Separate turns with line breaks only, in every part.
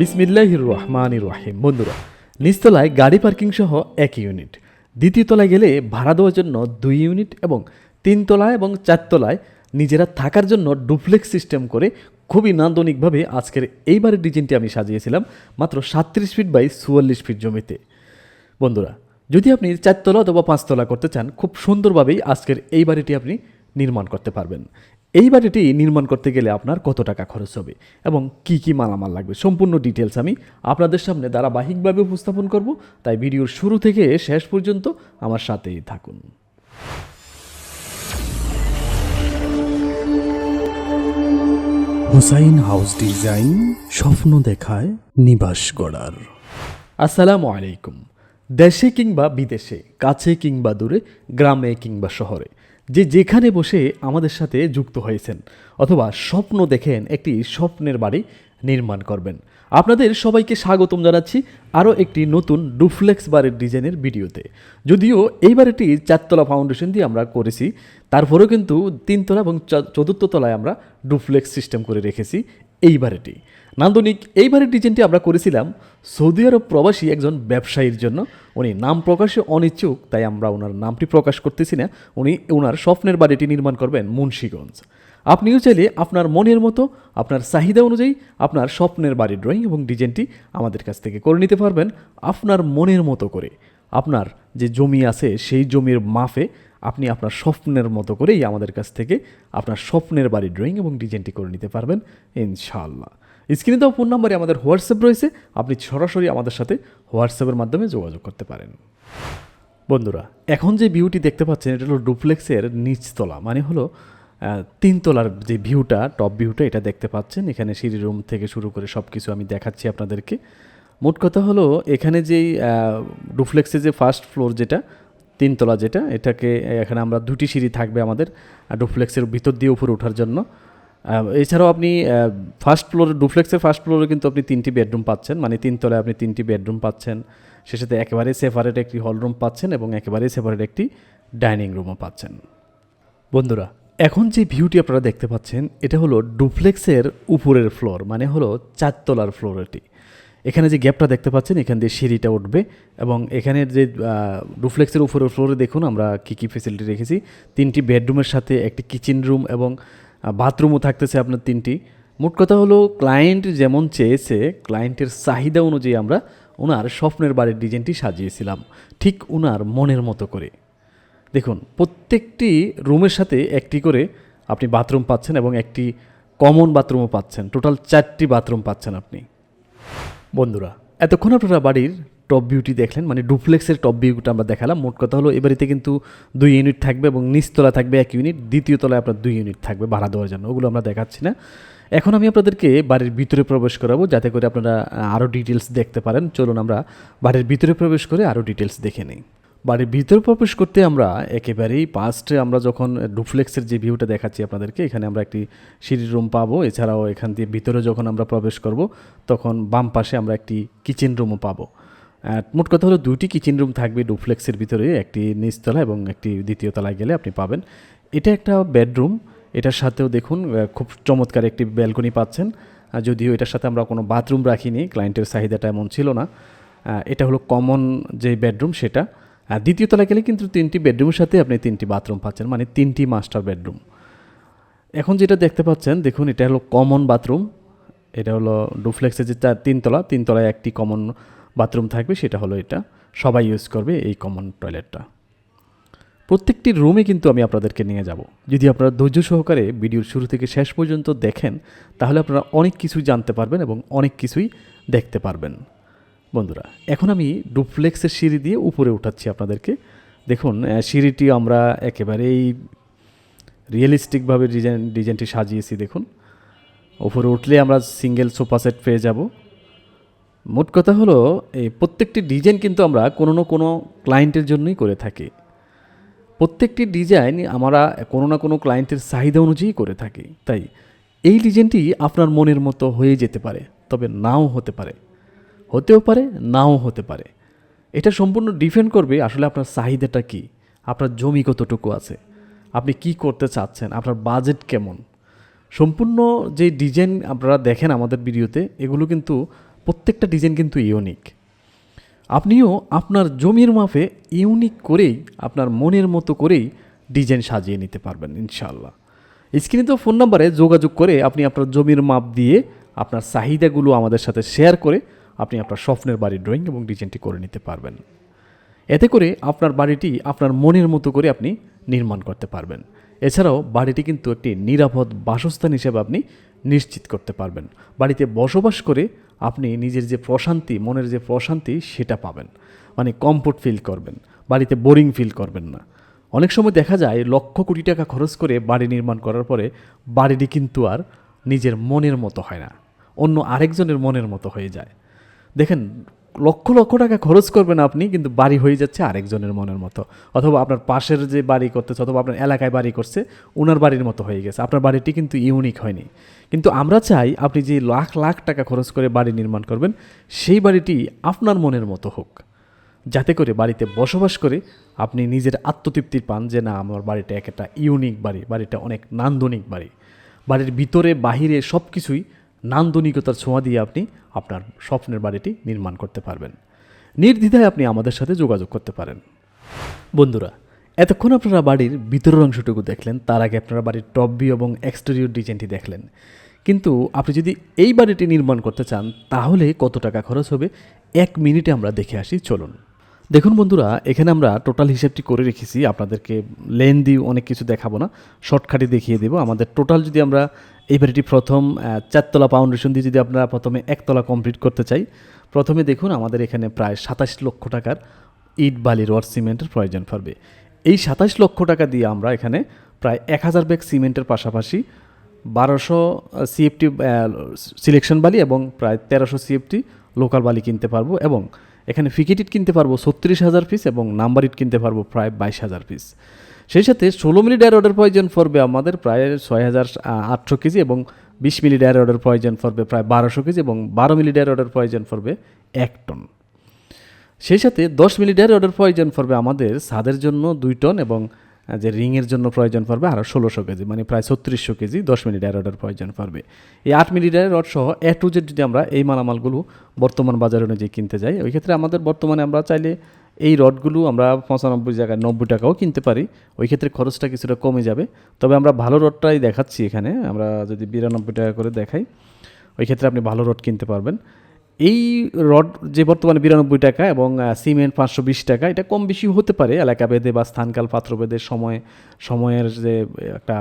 বিসমিল্লাহির রহমানির রহিম। বন্ধুরা, নিচতলায় গাড়ি পার্কিং সহ এক ইউনিট। দ্বিতীয় তলায় গেলে ভাড়া দেওয়ার জন্য দুই ইউনিট এবং তিনতলায় এবং চারতলায় নিজেরা থাকার জন্য ডুপ্লেক্স সিস্টেম করে খুবই নান্দনিকভাবে আজকের এইবারের ডিজাইনটি আমি সাজিয়েছিলাম মাত্র সাতত্রিশ ফিট বাই চুয়াল্লিশ ফিট জমিতে। বন্ধুরা, যদি আপনি চারতলা অথবা পাঁচতলা করতে চান, খুব সুন্দরভাবেই আজকের এই বাড়িটি আপনি নির্মাণ করতে পারবেন। এই বাড়িটি নির্মাণ করতে গেলে আপনার কত টাকা খরচ হবে এবং কি কি মালামাল লাগবে? সম্পূর্ণ ডিটেলস আমি আপনাদের সামনে ধারাবাহিকভাবে উপস্থাপন করব তাই ভিডিওর শুরু থেকে শেষ পর্যন্ত আমার সাথেই থাকুন।
হুসাইন হাউস ডিজাইন স্বপ্ন দেখায় নিবাস গড়ার।
আসসালামু আলাইকুম। দেশে কিংবা বিদেশে কাছে কিংবা দূরে গ্রামে কিংবা শহরে যে যেখানে বসে আমাদের সাথে যুক্ত হয়েছেন অথবা স্বপ্ন দেখেন একটি স্বপ্নের বাড়ি নির্মাণ করবেন। আপনাদের সবাইকে স্বাগতম জানাচ্ছি আরও একটি নতুন ডুফ্লেক্স বারের ডিজাইনের ভিডিওতে। যদিও এইবার এটি চারতলা ফাউন্ডেশন দিয়ে আমরা করেছি, তারপরেও কিন্তু তিনতলা এবং চতুর্থ তলায় আমরা ডুফ্লেক্স সিস্টেম করে রেখেছি। এই বাড়িটি নান্দনিক এই বাড়ির ডিজাইনটি আমরা করেছিলাম সৌদি আরব প্রবাসী একজন ব্যবসায়ীর জন্য। উনি নাম প্রকাশে অনিচ্ছুক, তাই আমরা ওনার নামটি প্রকাশ করতেছি না। উনি ওনার স্বপ্নের বাড়িটি নির্মাণ করবেন মুন্সীগঞ্জ। আপনিও চাইলে আপনার মনের মতো, আপনার চাহিদা অনুযায়ী আপনার স্বপ্নের বাড়ির ড্রয়িং এবং ডিজাইনটি আমাদের কাছ থেকে করে নিতে পারবেন। আপনার মনের মতো করে। আপনার যে জমি আছে, সেই জমির মাফে আপনি আপনার স্বপ্নের মতো করেই আমাদের কাছ থেকে আপনার স্বপ্নের বাড়ি ড্রয়িং এবং ডিজাইনটি করে নিতে পারবেন, ইনশাআল্লাহ। স্ক্রিনে দেওয়া ফোন নাম্বারে আমাদের হোয়াটসঅ্যাপ রয়েছে, আপনি সরাসরি আমাদের সাথে হোয়াটসঅ্যাপের মাধ্যমে যোগাযোগ করতে পারেন। বন্ধুরা, এখন যে ভিউটি দেখতে পাচ্ছেন, এটা হলো ডুপ্লেক্সের নিচতলা মানে হলো তিনতলার যে ভিউটা টপ ভিউটা এটা দেখতে পাচ্ছেন। এখানে সিঁড়ি রুম থেকে শুরু করে সব কিছু আমি দেখাচ্ছি আপনাদেরকে। মোট কথা হলো, এখানে যেই ডুপ্লেক্সের যে ফার্স্ট ফ্লোর যেটা তিনতলা যেটা, এটাকে, এখানে আমরা দুটি সিঁড়ি থাকবে আমাদের ডুপ্লেক্সের ভিতর দিয়ে উপরে ওঠার জন্য। এছাড়াও আপনি ফার্স্ট ফ্লোর ডুপ্লেক্সের ফার্স্ট ফ্লোরে কিন্তু আপনি তিনটি বেডরুম পাচ্ছেন মানে তিনতলায় আপনি তিনটি বেডরুম পাচ্ছেন। সে সাথে একেবারে সেপারেট একটি হলরুম পাচ্ছেন এবং একেবারে সেপারেট একটি ডাইনিং রুমও পাচ্ছেন। বন্ধুরা, এখন যে ভিউটি আপনারা দেখতে পাচ্ছেন, এটা হলো ডুপ্লেক্সের উপরের ফ্লোর মানে হলো চারতলার ফ্লোর এটি। এখানে যে গ্যাপটা দেখতে পাচ্ছেন, এখান দিয়ে সিঁড়িটা উঠবে এবং এখানের যে ডুপ্লেক্সের উপরের ফ্লোরে দেখুন আমরা কী কী ফেসিলিটি রেখেছি। তিনটি বেডরুমের সাথে একটি কিচেন রুম এবং বাথরুমও থাকতেছে আপনার তিনটি। মোট কথা হলো ক্লায়েন্ট যেমন চেয়েছে ক্লায়েন্টের চাহিদা অনুযায়ী আমরা ওনার স্বপ্নের বাড়ির ডিজাইনটি সাজিয়েছিলাম। ঠিক ওনার মনের মতো করে। দেখুন, প্রত্যেকটি রুমের সাথে একটি করে আপনি বাথরুম পাচ্ছেন এবং একটি কমন বাথরুমও পাচ্ছেন। টোটাল চারটি বাথরুম পাচ্ছেন আপনি। বন্ধুরা, এতক্ষণ আপনারা বাড়ির টপ ভিউটি দেখলেন মানে ডুপ্লেক্সের টপ ভিউটা আমরা দেখালাম। মোট কথা হলো এ বাড়িতে কিন্তু দুই ইউনিট থাকবে এবং নিচতলা থাকবে এক ইউনিট দ্বিতীয় তলায় আপনার দুই ইউনিট থাকবে ভাড়া দেওয়ার জন্য। ওগুলো আমরা দেখাচ্ছি না। এখন আমি আপনাদেরকে বাড়ির ভিতরে প্রবেশ করাবো, যাতে করে আপনারা আরও ডিটেলস দেখতে পারেন। চলুন আমরা বাড়ির ভিতরে প্রবেশ করে আরও ডিটেলস দেখে নিই। বাড়ির ভিতরে প্রবেশ করতে আমরা একেবারেই পাস্টে আমরা যখন ডুপ্লেক্সের যে ভিউটা দেখাচ্ছি আপনাদেরকে, এখানে আমরা একটি সিঁড়ির রুম পাবো। এছাড়াও এখান দিয়ে ভিতরে যখন আমরা প্রবেশ করব, তখন বাম পাশে আমরা একটি কিচেন রুমও পাবো। মোট কথা হলো দুইটি কিচেন রুম থাকবে ডুপ্লেক্সের ভিতরে, একটি নিচতলা এবং একটি দ্বিতীয় তলায় গেলে আপনি পাবেন। এটা একটা বেডরুম এটার সাথেও দেখুন খুব চমৎকার একটি ব্যালকনি পাচ্ছেন। যদিও এটার সাথে আমরা কোনো বাথরুম রাখিনি ক্লায়েন্টের চাহিদাটা এমন ছিল না। এটা হলো কমন যে বেডরুম সেটা। আর দ্বিতীয় তলায় গেলে কিন্তু তিনটি বেডরুমের সাথে আপনি তিনটি বাথরুম পাচ্ছেন মানে তিনটি মাস্টার বেডরুম এখন যেটা দেখতে পাচ্ছেন, দেখুন, এটা হলো কমন বাথরুম এটা হলো ডুপ্লেক্সের যে চার তিনতলা, তিনতলায় একটি কমন বাথরুম থাকবে, সেটা হলো এটা। সবাই ইউজ করবে এই কমন টয়লেটটা প্রত্যেকটি রুমে কিন্তু আমি আপনাদেরকে নিয়ে যাব। যদি আপনারা ধৈর্য সহকারে ভিডিওর শুরু থেকে শেষ পর্যন্ত দেখেন, তাহলে আপনারা অনেক কিছুই জানতে পারবেন এবং অনেক কিছুই দেখতে পারবেন। বন্ধুরা, এখন আমি ডুপ্লেক্সের সিঁড়ি দিয়ে উপরে উঠাচ্ছি আপনাদেরকে। দেখুন সিঁড়িটি আমরা একেবারেই রিয়েলিস্টিকভাবে ডিজাইন ডিজাইনটি সাজিয়েছি, দেখুন। উপরে উঠলে আমরা সিঙ্গেল সোফা সেট পেয়ে যাব। মোট কথা হলো, এই প্রত্যেকটি ডিজাইন কিন্তু আমরা কোনো না কোনো ক্লায়েন্টের জন্যই করে থাকি। প্রত্যেকটি ডিজাইন আমরা কোনো না কোনো ক্লায়েন্টের চাহিদা অনুযায়ী করে থাকি। তাই এই ডিজাইনটি আপনার মনের মতো হয়ে যেতে পারে, তবে নাও হতে পারে। হতেও পারে, নাও হতে পারে। এটা সম্পূর্ণ ডিপেন্ড করবে আসলে আপনার চাহিদাটা কি, আপনার জমি কতটুকু আছে, আপনি কি করতে চাচ্ছেন, আপনার বাজেট কেমন। সম্পূর্ণ যে ডিজাইন আপনারা দেখেন আমাদের ভিডিওতে, এগুলো কিন্তু প্রত্যেকটা ডিজাইন কিন্তু ইউনিক আপনিও আপনার জমির মাপে ইউনিক করেই, আপনার মনের মতো করেই ডিজাইন সাজিয়ে নিতে পারবেন, ইনশাআল্লাহ। স্ক্রিনে তো ফোন নাম্বারে যোগাযোগ করে আপনি আপনার জমির মাপ দিয়ে আপনার চাহিদাগুলো আমাদের সাথে শেয়ার করে আপনি আপনার স্বপ্নের বাড়ির ড্রয়িং এবং ডিজাইনটি করে নিতে পারবেন। এতে করে আপনার বাড়িটি আপনার মনের মতো করে আপনি নির্মাণ করতে পারবেন। এছাড়াও বাড়িটি কিন্তু একটি নিরাপদ বাসস্থান হিসেবে আপনি নিশ্চিত করতে পারবেন। বাড়িতে বসবাস করে আপনি নিজের যে প্রশান্তি, মনের যে প্রশান্তি, সেটা পাবেন। মানে কমফোর্ট ফিল করবেন। বাড়িতে বোরিং ফিল করবেন না। অনেক সময় দেখা যায় লক্ষ কোটি টাকা খরচ করে বাড়ি নির্মাণ করার পরে বাড়িটি কিন্তু আর নিজের মনের মতো হয় না। অন্য আরেকজনের মনের মতো হয়ে যায়। দেখেন, লক্ষ লক্ষ টাকা খরচ করবেন আপনি, কিন্তু বাড়ি হয়ে যাচ্ছে আরেকজনের মনের মতো। অথবা আপনার পাশের যে বাড়ি করতেছে, অথবা আপনার এলাকায় বাড়ি করছে ওনার বাড়ির মতো হয়ে গেছে। আপনার বাড়িটি কিন্তু ইউনিক হয়নি। কিন্তু আমরা চাই আপনি যে লাখ লাখ টাকা খরচ করে বাড়ি নির্মাণ করবেন, সেই বাড়িটি আপনার মনের মতো হোক। যাতে করে বাড়িতে বসবাস করে আপনি নিজের আত্মতৃপ্তি পান যে না, আমার বাড়িটা এক একটা ইউনিক বাড়ি, বাড়িটা অনেক নান্দনিক বাড়ি। বাড়ির ভিতরে, বাহিরে সব কিছুই নান্দনিকতার ছোঁয়া দিয়ে আপনি আপনার স্বপ্নের বাড়িটি নির্মাণ করতে পারবেন। নির্দ্বিধায় আপনি আমাদের সাথে যোগাযোগ করতে পারেন। বন্ধুরা, এতক্ষণ আপনারা বাড়ির ভিতরের অংশটুকু দেখলেন, তার আগে আপনারা বাড়ির টপ ভিউ এবং এক্সটেরিয়র ডিজাইনটি দেখলেন। কিন্তু আপনি যদি এই বাড়িটি নির্মাণ করতে চান, তাহলে কত টাকা খরচ হবে? এক মিনিটে আমরা দেখে আসি, চলুন। দেখুন বন্ধুরা, এখানে আমরা টোটাল হিসেবটি করে রেখেছি, আপনাদেরকে লেন দিয়ে অনেক কিছু দেখাবো না, শর্টকাটে দেখিয়ে দেবো। আমাদের টোটাল যদি আমরা এই বাড়িটি প্রথম চারতলা ফাউন্ডেশন দিয়ে যদি আপনারা প্রথমে একতলা কমপ্লিট করতে চাই, প্রথমে দেখুন আমাদের এখানে প্রায় সাতাশ লক্ষ টাকার ইট, বালি, রড, সিমেন্টের প্রয়োজন পড়বে। এই সাতাশ লক্ষ টাকা দিয়ে আমরা এখানে প্রায় এক হাজার ব্যাগ সিমেন্টের পাশাপাশি বারোশো সিএফটি সিলেকশন বালি এবং প্রায় তেরোশো সিএফটি লোকাল বালি কিনতে পারব এবং এখানে ফিকেট ইট কিনতে পারব ছত্রিশ হাজার পিস এবং নাম্বার ইট কিনতে পারব প্রায় বাইশ হাজার পিস। সেই সাথে ষোলো মিলি ডায়ের অর্ডার প্রয়োজন পড়বে আমাদের প্রায় ছয় হাজার আটশো কেজি এবং বিশ মিলি ডায়ের অর্ডার প্রয়োজন পড়বে প্রায় বারোশো কেজি এবং বারো মিলি ডায়ের অর্ডার প্রয়োজন পড়বে এক টন। সেই সাথে দশ মিলি ডায়ের অর্ডার প্রয়োজন পড়বে আমাদের সাদের জন্য দুই টন এবং যে রিংয়ের জন্য প্রয়োজন পড়বে আরও ষোলোশো কেজি মানে প্রায় ছত্রিশশো কেজি, দশ ডায়ার অর্ডার প্রয়োজন পড়বে। এই আট ডায়ার রড সহ এ টু জেড যদি আমরা এই মালামালগুলো বর্তমান বাজার অনুযায়ী কিনতে যাই, ওই ক্ষেত্রে আমাদের বর্তমানে আমরা চাইলে এই রডগুলো আমরা পঁচানব্বই জায়গায় নব্বই টাকাও কিনতে পারি, ওই ক্ষেত্রে খরচটা কিছুটা কমে যাবে। তবে আমরা ভালো রডটাই দেখাচ্ছি এখানে, আমরা যদি বিরানব্বই টাকা করে দেখাই, ওই ক্ষেত্রে আপনি ভালো রড কিনতে পারবেন। এই রড যে বর্তমানে বিরানব্বই টাকা এবং সিমেন্ট পাঁচশো বিশ টাকা, এটা কম বেশি হতে পারে এলাকা ভেদে বা স্থানকাল পাত্রভেদে সময়, সময়ের যে, একটা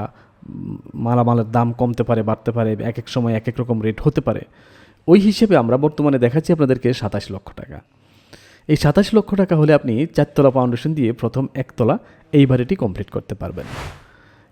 মালামালের দাম কমতে পারে, বাড়তে পারে, এক এক সময় এক এক রকম রেট হতে পারে। ওই হিসেবে আমরা বর্তমানে দেখাচ্ছি আপনাদেরকে সাতাশ লক্ষ টাকা। এই সাতাশ লক্ষ টাকা হলে আপনি চারতলা ফাউন্ডেশন দিয়ে প্রথম একতলা এই বাড়িটি কমপ্লিট করতে পারবেন।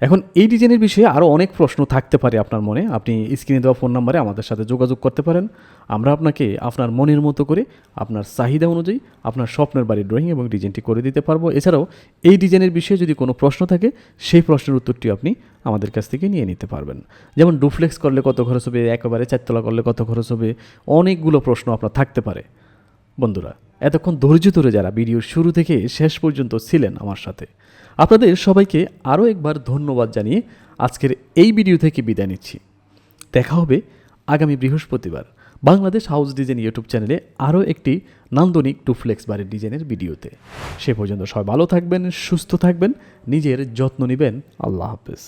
এখন এই ডিজাইনের বিষয়ে আরও অনেক প্রশ্ন থাকতে পারে আপনার মনে। আপনি স্ক্রিনে দেওয়া ফোন নাম্বারে আমাদের সাথে যোগাযোগ করতে পারেন। আমরা আপনাকে আপনার মনের মতো করে, আপনার চাহিদা অনুযায়ী, আপনার স্বপ্নের বাড়ির ড্রয়িং এবং ডিজাইনটি করে দিতে পারব। এছাড়াও এই ডিজাইনের বিষয়ে যদি কোনো প্রশ্ন থাকে, সেই প্রশ্নের উত্তরটি আপনি আমাদের কাছ থেকে নিয়ে নিতে পারবেন। যেমন ডুফ্লেক্স করলে কত খরচ হবে, একেবারে চারতলা করলে কত খরচ হবে, অনেকগুলো প্রশ্ন আপনার থাকতে পারে। বন্ধুরা, এতক্ষণ ধৈর্য ধরে যারা ভিডিওর শুরু থেকে শেষ পর্যন্ত ছিলেন আমার সাথে, আপনাদের সবাইকে আরও একবার ধন্যবাদ জানিয়ে আজকের এই ভিডিও থেকে বিদায় নিচ্ছি। দেখা হবে আগামী বৃহস্পতিবার বাংলাদেশ হাউস ডিজাইন ইউটিউব চ্যানেলে আরও একটি নান্দনিক টুফ্লেক্স বাড়ির ডিজাইনের ভিডিওতে। সে পর্যন্ত সবাই ভালো থাকবেন, সুস্থ থাকবেন, নিজের যত্ন নেবেন। আল্লাহ হাফেজ।